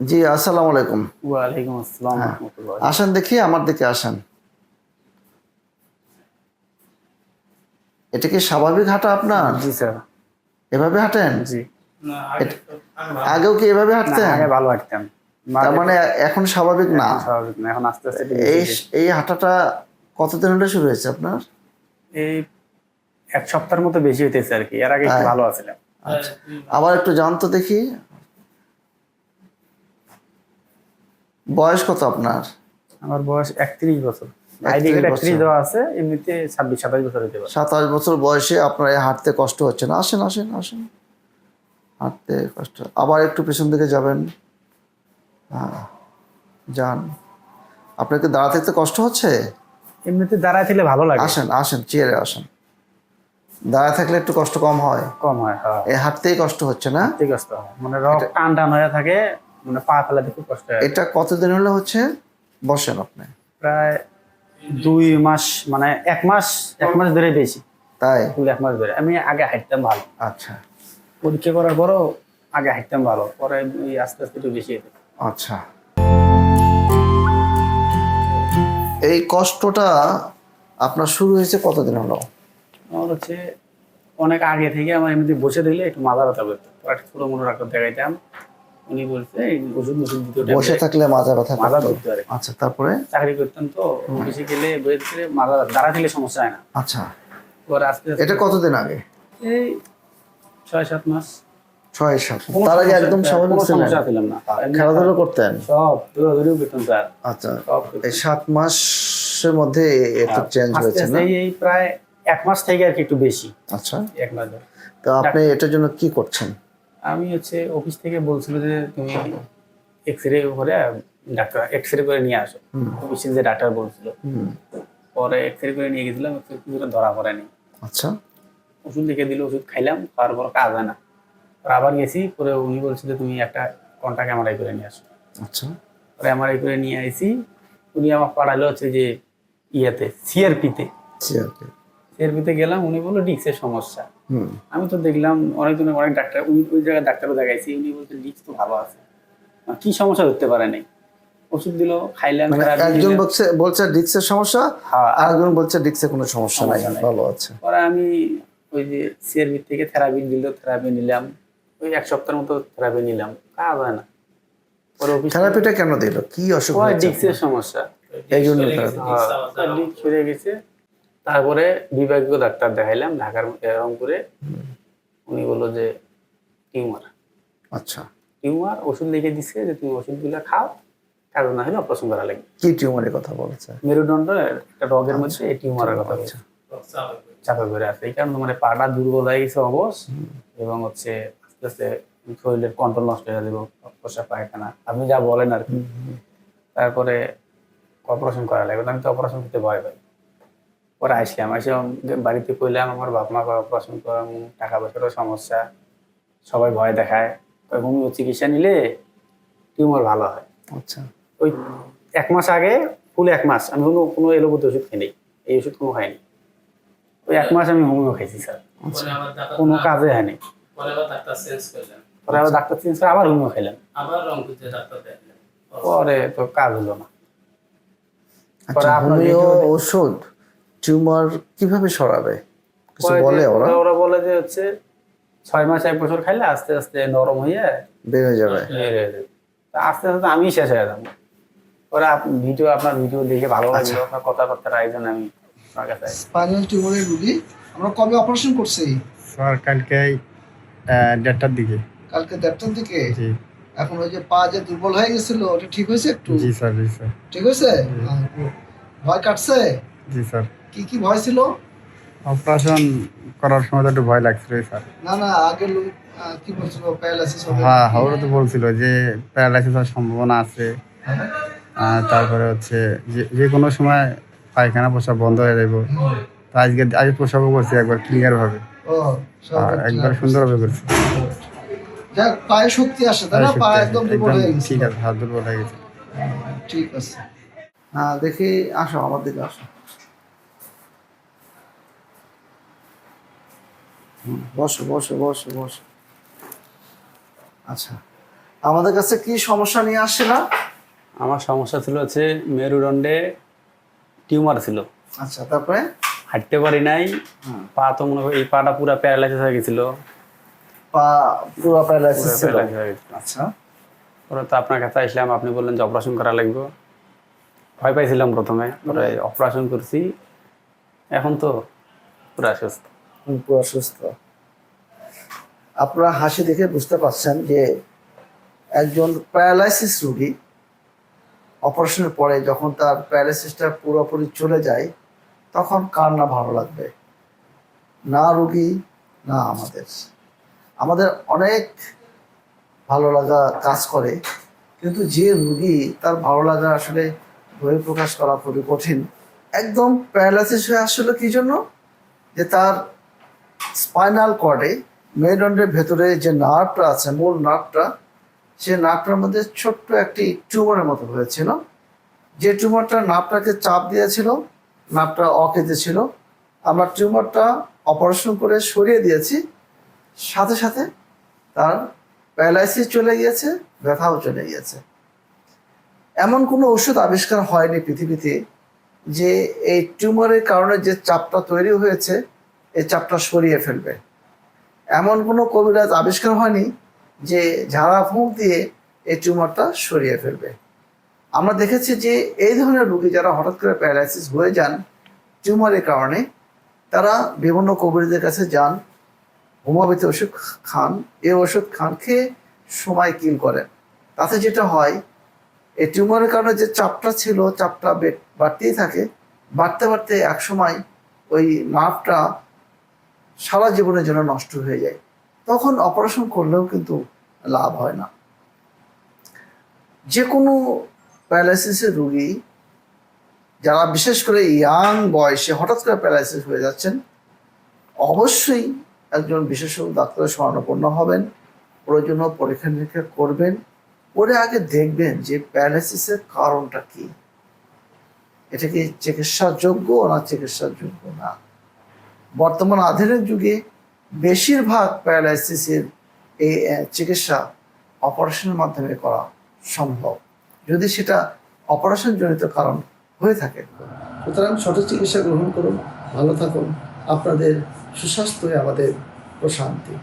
জি আসসালামু আলাইকুম। ওয়ালাইকুম আসসালাম হ্যাঁ। আসেন দেখি আমার দিকে আসেন। এটা কি স্বাভাবিক হাঁটা আপনার? জি স্যার। এভাবে হাঁটেন? জি। আগেও কি এভাবে হাঁটতেন? আগে ভালো হাঁটতাম। তার মানে এখন স্বাভাবিক না? এখন স্বাভাবিক না এখন আস্তে আস্তে এই এই হাঁটাটা কতদিন হলে শুরু হয়েছে আপনার? এই এক সপ্তাহের মতো বেশি হইতেছে আর কি। এর আগে একটু হ্যাঁ। ভালো আছিলাম। আচ্ছা। আবার একটু জানতো দেখি। বয়স কত আপনার? আমার বয়স একত্রিশ বছর। আইডি কার্ড একত্রিশ দেওয়া আছে এমনিতে ছাব্বিশ সাতাশ বছর হইতে পারে। সাতাশ বছর বয়সে আপনার হাঁটতে কষ্ট হচ্ছে না। আসেন আসেন আসেন। হাঁটতে কষ্ট। আবার একটু পেছন দিকে যাবেন। হ্যাঁ যান। দাঁড়াতে কষ্ট হচ্ছে? এমনিতে দাঁড়ায় থাকলে ভালো লাগে। আসেন আসেন চেয়ারে আসেন। দাঁড়ায় থাকলে একটু কষ্ট কম হয়। কম হয় হ্যাঁ। এই হাঁটতেই কষ্ট হচ্ছে না? ঠিক আছে মানে রক টান টান হয়ে থাকে মানে পা ফেলাতে খুব কষ্ট হয়। এটা কতদিন হলে হচ্ছে? বসেন আপনি। প্রায় দুই মাস মানে এক মাস এক মাস ধরে বেশি তাই? এক মাস ধরে। আমি আগে হাঁটতাম ভালো। আচ্ছা। পরীক্ষা করার পরও আগে হাঁটতাম ভালো। পরে আস্তে আস্তে একটু বেশি আচ্ছা। এই কষ্টটা আপনার শুরু হয়েছে কতদিন হলো? আমার হচ্ছে অনেক আগে থেকে আমার এমনিতে বসে দিলে একটু মাথা ব্যথা করতো। ছোটো মোটো ডাক্তার দেখাইতাম। উনি বলছে ওষুধ দিতে বসে থাকলে ব্যথা ধরতে পারে। আচ্ছা তারপরে? চাকরি করতাম তো বেশি গেলে দাঁড়া দিলে সমস্যা হয় না। আচ্ছা। আস্তে আস্তে এটা কতদিন আগে? এই ছয় সাত মাস। ছয় সাত তার আগে একদম সমস্যা না। খেলাধুলা করতেন? সব দৌড়াদৌড়িও করতাম স্যার। আচ্ছা এই সাত মাসের মধ্যে চেঞ্জ হয়েছে না? এই- প্রায় এক মাস থেকে আর কি একটু বেশি। আচ্ছা। এক মাস ধরে। তো আপনি এটার জন্য কি করছেন? আমি হচ্ছে অফিস থেকে বলছিল যে তুমি এক্স রে করে ডাক্তার এক্স রে করে নিয়ে আসো। অফিসের যে ডাক্তার বলছিল। পরে এক্স রে করে নিয়ে গেছিলাম করে ধরা পড়েনি। আচ্ছা। ওষুধ লিখে দিল ওষুধ খাইলাম খাওয়ার পর কাজ হয় না। আবার গেছি পরে উনি বলছে যে তুমি একটা কন্টাক্ট এমআরআই করে নিয়ে আসো। আচ্ছা। পরে এমআরআই করে নিয়ে আইছি উনি আমার পাঠালো হচ্ছে যে ইয়েতে সিআরপিতে সিআরপি সিআরপিতে গেলাম উনি বলল ডিক্সের সমস্যা। আমি তো দেখলাম অনেকজন অনেক ডাক্তার উনি ওই জায়গায় ডাক্তারও দেখাইছি উনি বলছেন ডিক্স তো ভালো আছে। কি সমস্যা ধরতে পারে নাই। ওষুধ দিল খাইলাম মানে একজন বলছে বলছে ডিক্সের সমস্যা হ্যাঁ, আর একজন বলছে ডিক্সে কোনো সমস্যা নাই ভালো আছে। পরে আমি ওই যে সিআরবি থেকে থেরাপি দিল থেরাপি নিলাম। ওই এক সপ্তাহের মতো থেরাপি নিলাম। কাজ হয় না। পরে থেরাপিটা কেন দিল? কি অসুখ ডিক্সের সমস্যা। এই জন্য সরে গেছে। তারপরে বিভাগীয় ডাক্তার দেখাইলাম ঢাকার রংপুরে। উনি বলল যে টিউমার। আচ্ছা। টিউমার ওষুধ লিখে দিচ্ছে যে তুমি ওষুধগুলো খাও কাজ না হলে অপারেশন করা লাগবে। কি টিউমারের কথা বলছে? মেরুদণ্ডের একটা রোগের মধ্যে এই টিউমারের কথা বলছে। চাপে পড়ে আছে। এই কারণে মানে পাটা দুর্বল হয়ে গেছে অবশ। এবং হচ্ছে আস্তে আস্তে শরীরের কন্ট্রোল নষ্ট হয়ে যাবে পোষা পায়খানা। আপনি যা বলেন আর কি। তারপরে অপারেশন করা লাগবে। আমি তো অপারেশন করতে ভয় পাই পরে আসলাম আসে বাড়িতে কইলাম আমার বাপ মা অপারেশন করার টাকা পয়সারও সমস্যা সবাই ভয় দেখায়। হোমিও চিকিৎসা নিলে টিউমার ভালো হয়। আচ্ছা। ওই এক মাস আগে ফুল এক মাস আমি কোনো কোনো এলোপতি ওষুধ খাইনি এই ওষুধ কোনো খাইনি ওই এক মাস আমি হোমিও খাইছি স্যার। পরে ডাক্তার- কোনো কাজে হয়নি। পরে আবার ডাক্তার চেঞ্জ করে আবার হোমিও খাইলাম। পরে তো কাজ হলো না। আচ্ছা আপনার ওষুধ? টিউমার কীভাবে সরাবে কিছু বলে ওরা? ওরা ওরা বলে যে হচ্ছে ছয় মাস এক বছর খাইলে আস্তে আস্তে নরম হয়ে বের হয়ে যাবে। আস্তে আস্তে আমি শেষ হয়ে যাব। পরে ভিডিও আপনার ভিডিও দেখে ভালো আচ্ছা। লাগল আপনার কথাবার্তার আয়োজন আমি আপনার কাছে স্পাইনাল টিউমারের রুগী আমরা কবে অপারেশন করছি? স্যার কালকে দেড়টার দিকে। কালকে দেড়টার দিকে? জি। এখন ওই যে পা যে দুর্বল হয়ে গেছিল ওটা ঠিক হয়েছে একটু? জি স্যার জি স্যার। ঠিক হয়েছে? হ্যাঁ, ভয় কাটছে? জি স্যার। কি কি ভয় ছিল? অপারেশন করার সময় তো একটু ভয় লাগছিল স্যার। না না আগে লোক আহ, কি বলছিল প্যারালাইসিস হবে? হ্যাঁ হাওড়া তো বলছিল যে প্যারালাইসিস হওয়ার সম্ভাবনা আছে। আহ, তারপরে হচ্ছে যে যে কোনো সময় পায়খানা প্রসাব বন্ধ হয়ে যাবে তো আজকে আজকে প্রসাবও করছি একবার ক্লিয়ার ভাবে। ও সব আর একবার সুন্দরভাবে করছি। যাক পায়ে শক্তি আসে তাই না? পা একদম দুর্বল হয়ে গেছে। ঠিক আছে হাত দুর্বল হয়ে গেছে। ঠিক আছে। হ্যাঁ দেখি আসো আমার দিকে আসো। বসো বসো বসো বসো। আচ্ছা আমাদের কাছে কি সমস্যা নিয়ে আসছে না? আমার সমস্যা ছিল হচ্ছে মেরুদণ্ডে টিউমার ছিল। আচ্ছা তারপরে? হাঁটতে পারি নাই। পা তো মনে করি এই পাটা পুরো প্যারালাইসিস হয়ে গেছিল। পা পুরো প্যারালাইসিস ছিল? হয়ে আচ্ছা। পরে তো আপনার কাছে আসলাম আপনি বললেন যে অপারেশন করা লাগবে। ভয় পাইছিলাম প্রথমে পরে অপারেশন করছি। এখন তো পুরা সুস্থ। হুম, পুরো সুস্থ আপনারা হাসি দেখে বুঝতে পারছেন যে একজন প্যারালাইসিস রোগী অপারেশনের পরে যখন তার প্যারালাইসিসটা পুরোপুরি চলে যায় তখন কার না ভালো লাগবে? না রুগী না আমাদের। আমাদের অনেক ভালো লাগা কাজ করে কিন্তু যে রুগী তার ভালো লাগা আসলে বই প্রকাশ করা খুবই কঠিন। একদম প্যারালাইসিস হয়ে আসলে কি জন্য? যে তার স্পাইনাল কর্ডে, মেরুদণ্ডের ভেতরে যে নার্ভটা আছে, মূল নার্ভটা, সে নার্ভটার মধ্যে ছোট্ট একটি টিউমারের মতো হয়েছিল। যে টিউমারটা নার্ভটাকে চাপ দিয়েছিল, নার্ভটা অকেজে ছিল, আমরা টিউমারটা অপারেশন করে সরিয়ে দিয়েছি। সাথে সাথে তার প্যারালাইসিস চলে গিয়েছে, ব্যথাও চলে গিয়েছে। এমন কোনো ওষুধ আবিষ্কার হয়নি পৃথিবীতে যে এই টিউমারের কারণে যে চাপটা তৈরি হয়েছে এই চাপটা সরিয়ে ফেলবে। এমন কোনো কবিরাজ আবিষ্কার হয়নি যে ঝাড়া ফুঁক দিয়ে এই টিউমারটা সরিয়ে ফেলবে। আমরা দেখেছি যে এই ধরনের রোগী যারা হঠাৎ করে প্যারালাইসিস হয়ে যান টিউমারের কারণে, তারা বিভিন্ন কবিরাজের কাছে যান হোমিওপ্যাথি ওষুধ খান, এই ওষুধ খান, খেয়ে সময় কিল করেন। তাতে যেটা হয়, এই টিউমারের কারণে যে চাপটা ছিল, চাপটা বাড়তেই থাকে। বাড়তে বাড়তে একসময় ওই নার্ভটা সারা জীবনের জন্য নষ্ট হয়ে যায়। তখন অপারেশন করলেও কিন্তু লাভ হয় না। যে কোনো প্যারালাইসিসের রুগী যারা বিশেষ করে ইয়াং বয়সে হঠাৎ করে প্যারালাইসিস হয়ে যাচ্ছেন, অবশ্যই একজন বিশেষজ্ঞ ডাক্তারের শরণাপন্ন হবেন প্রয়োজনীয় পরীক্ষা নিরীক্ষা করবেন করে আগে দেখবেন যে প্যারালাইসিসের কারণটা কি। এটা কি চিকিৎসার যোগ্য না চিকিৎসার যোগ্য না? বর্তমান আধুনিক যুগে বেশিরভাগ প্যারালাইসিসের এই চিকিৎসা অপারেশনের মাধ্যমে করা সম্ভব। যদি সেটা অপারেশন জনিত কারণ হয়ে থাকে। সুতরাং সঠিক চিকিৎসা গ্রহণ করুন, ভালো থাকুন। আপনাদের সুস্বাস্থ্যই আমাদের প্রশান্তি।